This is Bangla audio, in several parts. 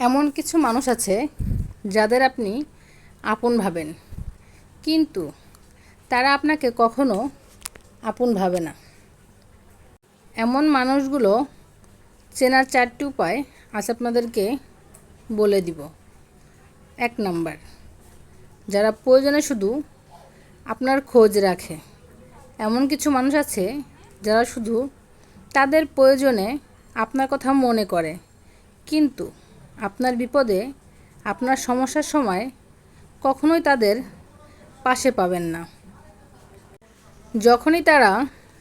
এমন কিছু মানুষ আছে যাদের আপনি আপন ভাবেন। কিন্তু তারা আপনাকে কখনো আপন ভাবে না। এমন মানুষগুলো চেনার চারটি উপায় আজ আপনাদেরকে বলে দিব। এক নাম্বার, যারা প্রয়োজনে শুধু আপনার খোঁজ রাখে। এমন কিছু মানুষ আছে যারা শুধু তাদের প্রয়োজনে আপনার কথা মনে করে। কিন্তু আপনার বিপদে, আপনার সমস্যার সময় কখনোই তাদের পাশে পাবেন না। যখনই তারা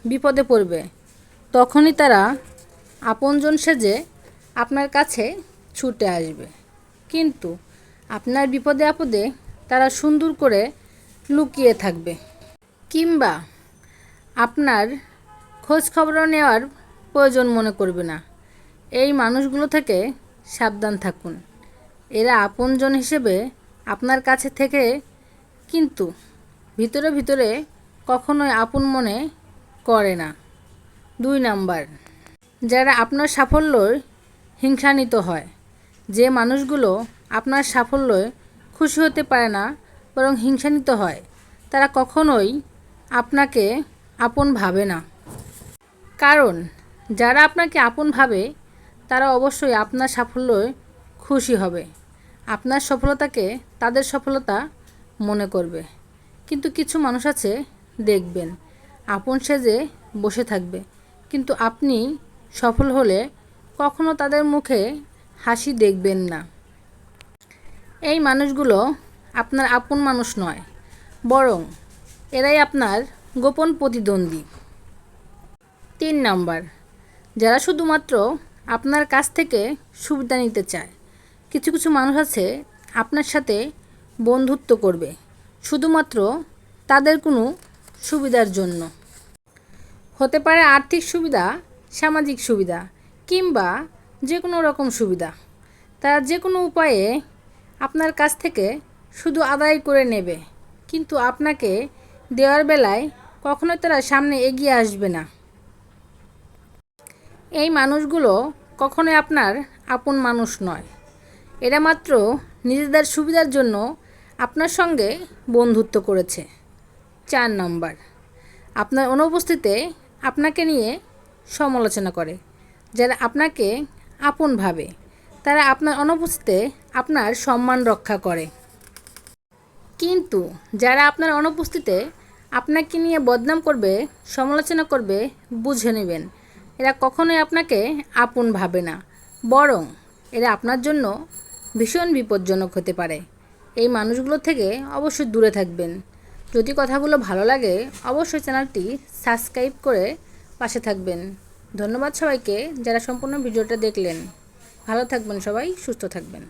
বিপদে পড়বে, তখনই তারা আপনজন সেজে আপনার কাছে ছুটে আসবে। কিন্তু আপনার বিপদে আপদে তারা সুন্দর করে লুকিয়ে থাকবে কিংবা আপনার খোঁজ খবর নেওয়ার প্রয়োজন মনে করবে না। এই মানুষগুলো থেকে সাবধান থাকুন। এরা আপনজন হিসেবে আপনার কাছে থেকে, কিন্তু ভিতরে ভিতরে কখনোই আপন মনে করে না। দুই নাম্বার, যারা আপনার সাফল্যর হিংসান্বিত হয়। যে মানুষগুলো আপনার সাফল্যে খুশি হতে পারে না, বরং হিংসান্বিত হয়, তারা কখনোই আপনাকে আপন ভাবে না। কারণ, যারা আপনাকে আপন ভাবে তারা অবশ্যই আপনার সাফল্যে খুশি হবে। আপনার সফলতাকে তাদের সফলতা মনে করবে। কিন্তু কিছু মানুষ আছে, দেখবেন, আপন সেজে বসে থাকবে। কিন্তু আপনি সফল হলে কখনো তাদের মুখে হাসি দেখবেন না। এই মানুষগুলো আপনার আপন মানুষ নয়, বরং এরাই আপনার গোপন প্রতিদ্বন্দ্বী। তিন নাম্বার, যারা শুধুমাত্র আপনার কাছ থেকে সুবিধা নিতে চায়। কিছু কিছু মানুষ আছে আপনার সাথে বন্ধুত্ব করবে, শুধুমাত্র তাদের কোনো সুবিধার জন্য। হতে পারে আর্থিক সুবিধা, সামাজিক সুবিধা, কিংবা যে কোনো রকম সুবিধা। তারা যে কোনো উপায়ে আপনার কাছ থেকে শুধু আদায় করে নেবে, কিন্তু আপনাকে দেওয়ার বেলায় কখনোই তারা সামনে এগিয়ে আসবে না। এই মানুষগুলো কখনোই আপনার আপন মানুষ নয়। এরা মাত্র নিজেদের সুবিধার জন্য আপনার সঙ্গে বন্ধুত্ব করেছে। চার নম্বর, আপনার অনুপস্থিতিতে আপনাকে নিয়ে সমালোচনা করে, যারা আপনাকে আপন ভাবে। তারা আপনার অনুপস্থিতিতে আপনার সম্মান রক্ষা করে। কিন্তু যারা আপনার অনুপস্থিতিতে আপনাকে নিয়ে বদনাম করবে, সমালোচনা করবে, বুঝে নেবেন। এরা কখনোই আপনাকে আপন ভাবে না, বরং এরা আপনার জন্য ভীষণ বিপজ্জনক হতে পারে। এই মানুষগুলো থেকে অবশ্যই দূরে থাকবেন। যদি কথাগুলো ভালো লাগে, অবশ্যই চ্যানেলটি সাবস্ক্রাইব করে পাশে থাকবেন। ধন্যবাদ সবাইকে যারা সম্পূর্ণ ভিডিওটা দেখলেন। ভালো থাকবেন সবাই, সুস্থ থাকবেন।